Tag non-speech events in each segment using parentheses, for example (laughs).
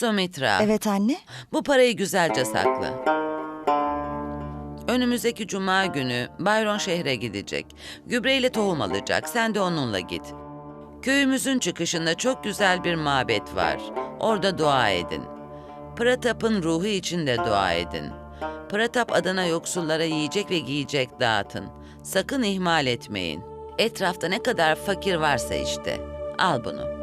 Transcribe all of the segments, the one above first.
Sumitra, Evet anne. bu parayı güzelce sakla. Önümüzdeki cuma günü Bayron şehre gidecek. Gübreyle tohum alacak. Sen de onunla git. Köyümüzün çıkışında çok güzel bir mabet var. Orada dua edin. Pratap'ın ruhu için de dua edin. Pratap adına yoksullara yiyecek ve giyecek dağıtın. Sakın ihmal etmeyin. Etrafta ne kadar fakir varsa işte. Al bunu.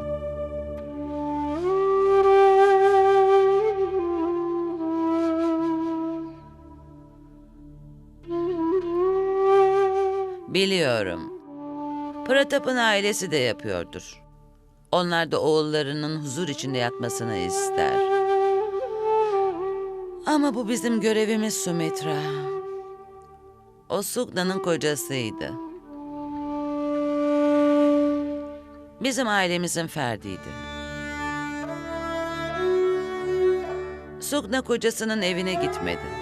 Biliyorum. Pratap'ın ailesi de yapıyordur. Onlar da oğullarının huzur içinde yatmasını ister. Ama bu bizim görevimiz Sumitra. O Sugna'nın kocasıydı. Bizim ailemizin ferdiydi. Sugna kocasının evine gitmedi.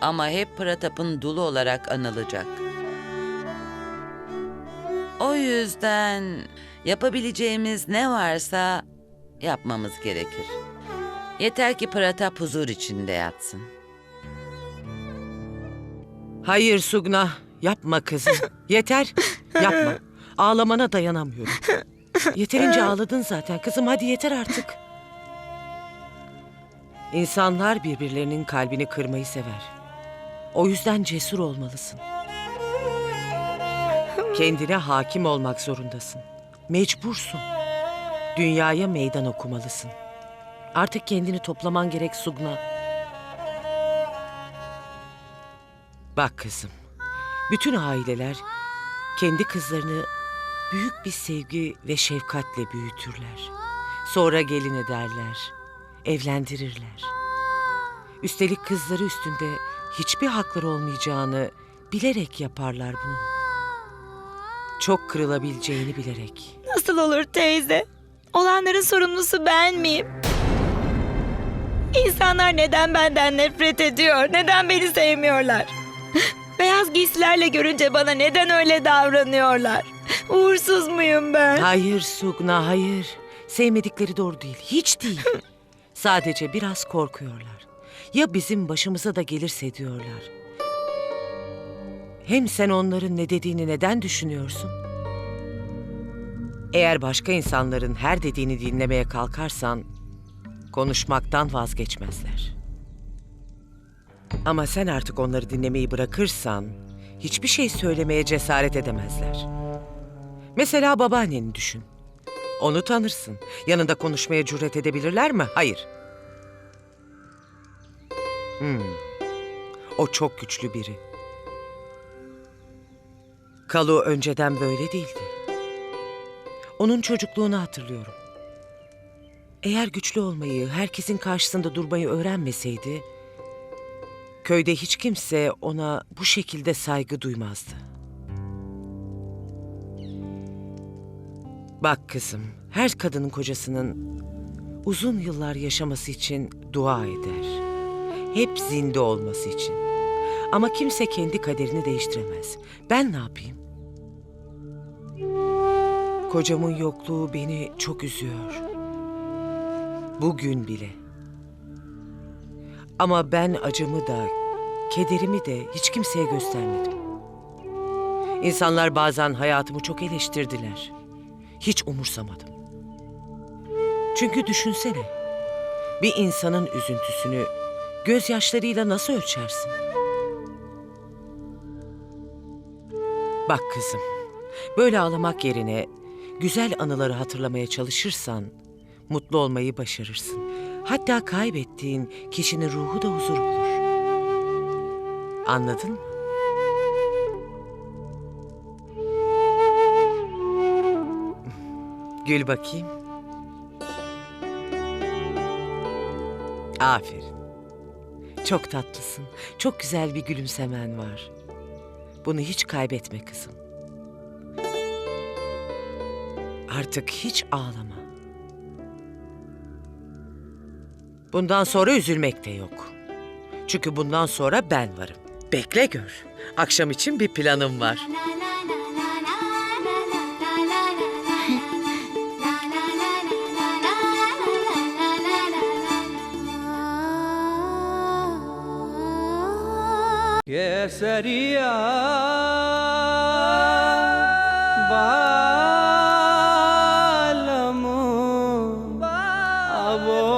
Ama hep Pratap'ın dulu olarak anılacak. O yüzden yapabileceğimiz ne varsa yapmamız gerekir. Yeter ki Pratap huzur içinde yatsın. Hayır Sugna, yapma kızım. Yeter, yapma. Ağlamana dayanamıyorum. Yeterince ağladın zaten kızım, hadi yeter artık. İnsanlar birbirlerinin kalbini kırmayı sever. O yüzden cesur olmalısın. Kendine hakim olmak zorundasın. Mecbursun. Dünyaya meydan okumalısın. Artık kendini toplaman gerek Sugna. Bak kızım, bütün aileler kendi kızlarını büyük bir sevgi ve şefkatle büyütürler. Sonra gelin ederler, evlendirirler. Üstelik kızları üstünde hiçbir hakları olmayacağını bilerek yaparlar bunu. Çok kırılabileceğini bilerek. Nasıl olur teyze? Olanların sorumlusu ben miyim? İnsanlar neden benden nefret ediyor? Neden beni sevmiyorlar? (laughs) Beyaz giysilerle görünce bana neden öyle davranıyorlar? Uğursuz muyum ben? Hayır Sugna, hayır. Sevmedikleri doğru değil, hiç değil. (laughs) Sadece biraz korkuyorlar. Ya bizim başımıza da gelirse diyorlar. Hem sen onların ne dediğini neden düşünüyorsun? Eğer başka insanların her dediğini dinlemeye kalkarsan konuşmaktan vazgeçmezler. Ama sen artık onları dinlemeyi bırakırsan hiçbir şey söylemeye cesaret edemezler. Mesela babaanneni düşün. Onu tanırsın. Yanında konuşmaya cüret edebilirler mi? Hayır. Hmm. O çok güçlü biri. Kalu önceden böyle değildi. Onun çocukluğunu hatırlıyorum. Eğer güçlü olmayı, herkesin karşısında durmayı öğrenmeseydi, köyde hiç kimse ona bu şekilde saygı duymazdı. Bak kızım, her kadının kocasının uzun yıllar yaşaması için dua eder. Hep zinde olması için. Ama kimse kendi kaderini değiştiremez. Ben ne yapayım? Kocamın yokluğu beni çok üzüyor. Bugün bile. Ama ben acımı da, kederimi de hiç kimseye göstermedim. İnsanlar bazen hayatımı çok eleştirdiler. Hiç umursamadım. Çünkü düşünsene. Bir insanın üzüntüsünü gözyaşlarıyla nasıl ölçersin? Bak kızım, böyle ağlamak yerine güzel anıları hatırlamaya çalışırsan mutlu olmayı başarırsın. Hatta kaybettiğin kişinin ruhu da huzur bulur. Anladın mı? Gül bakayım. Aferin. Çok tatlısın. Çok güzel bir gülümsemen var. Bunu hiç kaybetme kızım. Artık hiç ağlama. Bundan sonra üzülmek de yok. Çünkü bundan sonra ben varım. Bekle gör. Akşam için bir planım var. ¿Qué sería? Va.